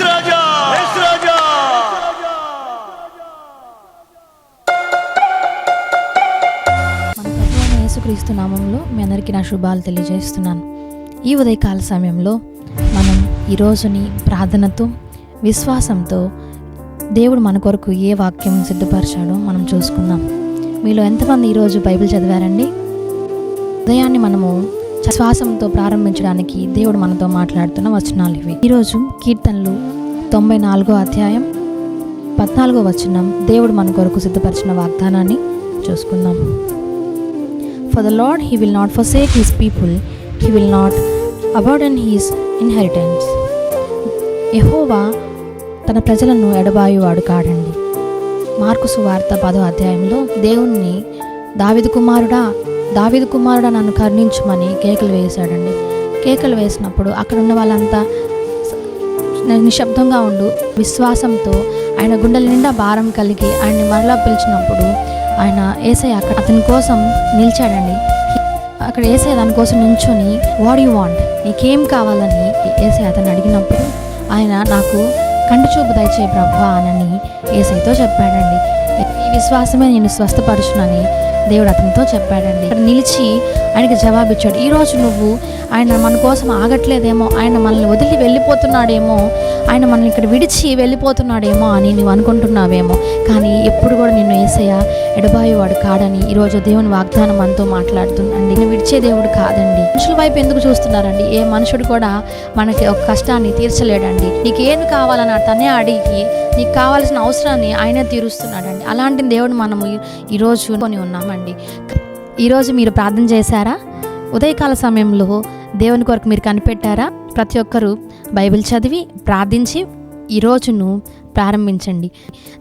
క్రీస్తు యేసుక్రీస్తు నామంలో మీ అందరికీ నా శుభాలు తెలియజేస్తున్నాను. ఈ ఉదయకాల సమయంలో మనం ఈ రోజుని ప్రార్థనతో విశ్వాసంతో దేవుడు మన కొరకు ఏ వాక్యం సిద్ధపరచాడో మనం చూసుకుందాం. మీలో ఎంతమంది ఈరోజు బైబిల్ చదివారండి? ఉదయాన్ని మనము శ్వాసంతో ప్రారంభించడానికి దేవుడు మనతో మాట్లాడుతున్న వచనాలు ఇవి. ఈరోజు కీర్తనలు తొంభై నాలుగో అధ్యాయం పద్నాలుగో వచనం. దేవుడు మన కొరకు సిద్ధపరిచిన వాగ్దానాన్ని చూసుకుందాం. For the lord he will not forsake his people he will not abandon his inheritance యహోవా తన ప్రజలను ఎడబాయువాడు కాడండి. మార్కు సువార్త పదో అధ్యాయంలో దేవుణ్ణి దావిదు కుమారుడా దావిదు కుమారుడా నన్ను కరుణించమని కేకలు వేశాడండి. కేకలు వేసినప్పుడు అక్కడ ఉన్న వాళ్ళంతా నిశ్శబ్దంగా ఉండు. విశ్వాసంతో ఆయన గుండెల నిండా భారం కలిగి ఆయన్ని మరలా పిలిచినప్పుడు ఆయన ఏసై అక్కడ అతని కోసం నిలిచాడండి. అక్కడ ఏసై దాని కోసం నించొని వాట్ యు వాంట్ నీకేం కావాలని? ఏసై అతను అడిగినప్పుడు ఆయన నాకు కంటి చూపు దయచే ప్రభు అనని ఏసైతో చెప్పాడండి. ఈ విశ్వాసమే నేను స్వస్థపరచునని దేవుడు అతనితో చెప్పాడండి. అక్కడ నిలిచి ఆయనకి జవాబిచ్చాడు. ఈరోజు నువ్వు ఆయన మన కోసం ఆగట్లేదేమో ఆయన మనల్ని వదిలి వెళ్ళిపోతున్నాడేమో ఆయన మనల్ని ఇక్కడ విడిచి వెళ్ళిపోతున్నాడేమో అని నువ్వు అనుకుంటున్నావేమో. కానీ ఎప్పుడు కూడా నిన్ను ఏసయ్య ఎడబాయేవాడు కాడని ఈరోజు దేవుని వాగ్దానం మనతో మాట్లాడుతుందండి. నేను విడిచే దేవుడు కాదండి. మనుషుల వైపు ఎందుకు చూస్తున్నారండి? ఏ మనుషుడు కూడా మనకి ఒక కష్టాన్ని తీర్చలేడండి. నీకేం కావాలని తనే అడిగి నీకు కావాల్సిన అవసరాన్ని ఆయనే తీరుస్తున్నాడండి. అలాంటి దేవుడు మనము ఈ- ఈరోజు కొని అండి ఈరోజు మీరు ప్రార్థన చేశారా? ఉదయకాల సమయంలో దేవుని కొరకు మీరు కనిపెట్టారా? ప్రతి ఒక్కరూ బైబిల్ చదివి ప్రార్థించి ఈ రోజును ప్రారంభించండి.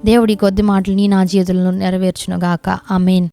దేవుడి కొద్ది మాటలు నీ నా జీవితంలో నెరవేర్చునుగాక. ఆమెన్.